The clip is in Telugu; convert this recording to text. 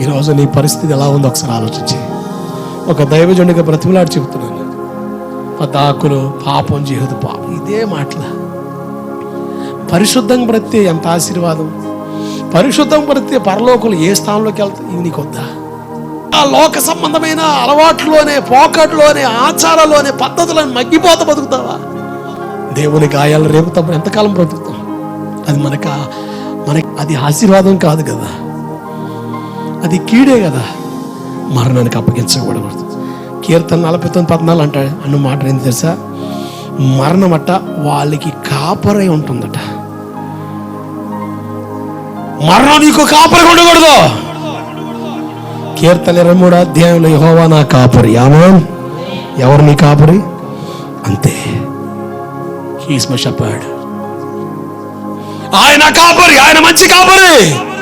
ఈరోజు నీ పరిస్థితి ఎలా ఉందో ఒకసారి ఆలోచించి. ఒక దైవజనుడిగా బ్రతిమలాడు చెబుతున్నాను. పతాకులు పాపం చేయదు పాపం ఇదే మాటల. పరిశుద్ధంగా బ్రతితే ఎంత ఆశీర్వాదం? పరిశుద్ధం బ్రతితే పరలోకులు ఏ స్థానంలోకి వెళ్తాయి ఇవి నీకు వద్దా? ఆ లోక సంబంధమైన అలవాట్లోనే పోకట్లోనే ఆచారాల్లోనే పద్ధతులను మగ్గిపోత బతుకుతావా? దేవుని గాయాలు రేపుతాం. ఎంతకాలం బ్రతుకుతాం? అది మనకు మనకి అది ఆశీర్వాదం కాదు కదా. అది కీడే కదా. మరణానికి అప్పగించకూడదు కీర్తన నలభై తొమ్మిది పద్నాలుగు అంటాడు అన్న మాట ఏంటి తెలుసా? మరణం అట్ట వాళ్ళకి కాపరై ఉంటుందట. మరణం నీకు కాపరి ఉండకూడదు. కీర్తన ఇరవై మూడు అధ్యాయంలో యహోవా నా కాపరి. ఆమె ఎవరు నీ కాపరి? అంతే. హీస్ మై షెపర్డ్ ఆయన కాపరి ఆయన మంచి కాపరి.